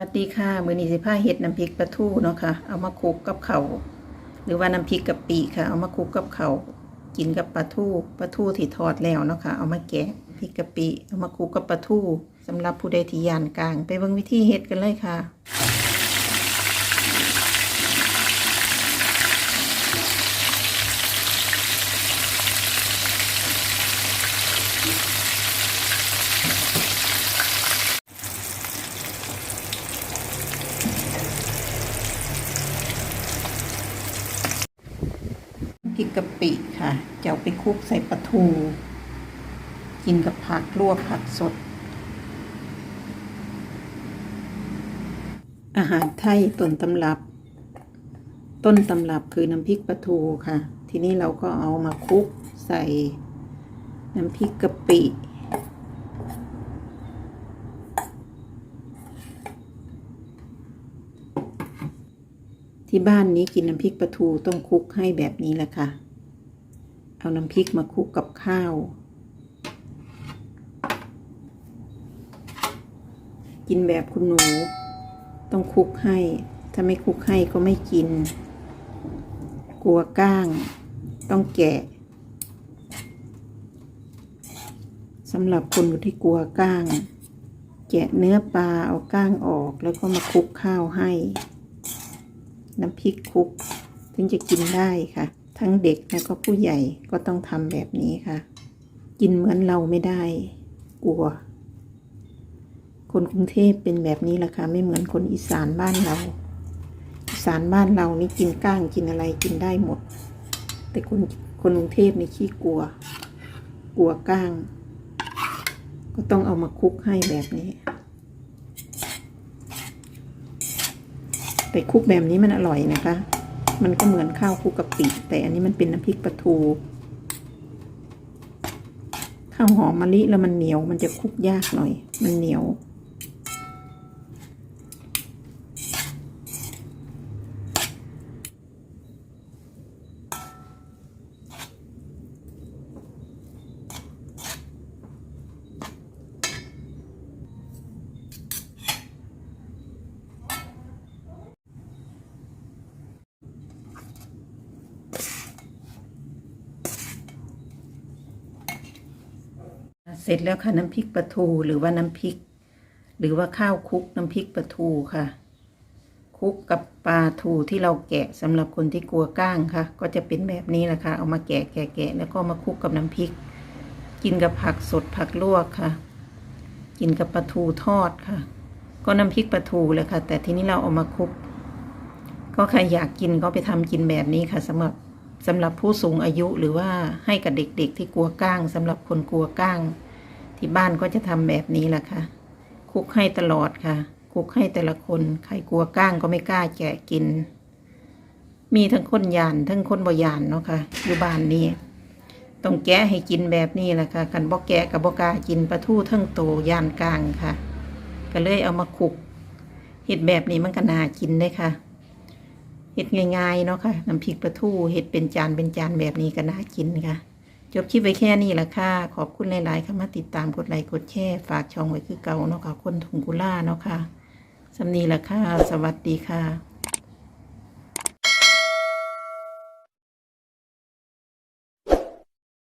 สวัสดีค่ะมือนีสิผ้าเห็ดน้ำพริกปลาทูเนาะค่ะเอามาคลุกกับเขาวหรือว่าน้ำพริกกะปิค่ะ เอามาคลุกกับเขาวกินกับปลาทูปลาทูที่ทอดแล้วเนาะค่ะเอามาแกะพริกกะปิเอามาคลุกกับปลาทูสำหรับผู้ใดที่ยานกลาง ไปเบิ่งวิธีเห็ดกันเลยค่ะ ริกกะปิค่ะจะเอาไปคลุกใส่ปลาทู กินกับผักลวกผักสด อาหารไทยต้นตำรับ ต้นตำรับคือน้ำพริกปลาทูค่ะ ทีนี้เราก็เอามาคลุกใส่น้ำพริกกะปิ ที่บ้านนี้กินน้ำพริกปลาทูต้องคลุกให้แบบนี้แหละค่ะ เอาน้ำพริกมาคลุกกับข้าว กินแบบคุณหนู ต้องคลุกให้ ถ้าไม่คลุกให้ก็ไม่กิน กลัวก้าง ต้องแกะสำหรับคนที่กลัวก้าง แกะเนื้อปลาเอาก้างออกแล้วก็มาคลุกข้าวให้ น้ำพริกคลุก ถึงจะกินได้ค่ะ ทั้งเด็กแล้วก็ผู้ใหญ่ก็ต้องทำแบบนี้ค่ะ กินเหมือนเราไม่ได้ กลัว คนกรุงเทพเป็นแบบนี้แหละค่ะ ไม่เหมือนคนอีสานบ้านเรา อีสานบ้านเรานี่กินก้างกินอะไรกินได้หมด แต่คนคนกรุงเทพนี่ขี้กลัว กลัวก้าง ก็ต้องเอามาคลุกให้แบบนี้ แต่คุกแบบนี้มันอร่อยนะคะ มันก็เหมือนข้าวคุกกะปิ แต่อันนี้มันเป็นน้ำพริกปลาทู ข้าวหอมมะลิแล้วมันเหนียว มันจะคุกยากหน่อย มันเหนียว เสร็จแล้วค่ะน้ำพริกปลาทูหรือว่าน้ำพริก หรือว่าข้าวคลุกน้ำพริกปลาทูค่ะคลุกกับปลาทูที่เราแกะสำหรับคนที่กลัวก้างค่ะ ก็จะเป็นแบบนี้แหละค่ะ เอามาแกะแกะแกะแล้วก็มาคลุกกับน้ำพริก กินกับผักสดผักลวกค่ะ กินกับปลาทูทอดค่ะ ก็น้ำพริกปลาทูเลยค่ะ แต่ทีนี้เราเอามาคลุก ก็ใครอยากกินก็ไปทำกินแบบนี้ค่ะสำหรับสำหรับผู้สูงอายุหรือว่าให้กับเด็กๆที่กลัวก้างสำหรับคนกลัวก้าง ที่บ้านก็จะทำแบบนี้แหละค่ะคุกให้ตลอดค่ะ คุกให้แต่ละคน ใครกลัวก้างก็ไม่กล้าแกะกิน มีทั้งคนยานทั้งคนบยานเนาะค่ะ อยู่บ้านนี้ต้องแกะให้กินแบบนี้แหละค่ะกันบ่แกะกับบ่กากินปลาทูทั้งโตยานกลางค่ะ ก็เลยเอามาคุกเห็ดแบบนี้มันก็น่ากินได้ค่ะเห็ดง่ายๆเนาะค่ะน้ำพริกปลาทูเห็ดเป็นจานเป็นจานแบบนี้ก็น่ากินค่ะ จบคลิปไว้แค่นี้ละค่ะ ขอบคุณหลายๆค่ะมาติดตามกดไลค์กดแชร์ฝากช่องไว้คือเก่าเนาะค่ะ คนถุงกุล่าเนาะค่ะสำนีละค่ะ สวัสดีค่ะ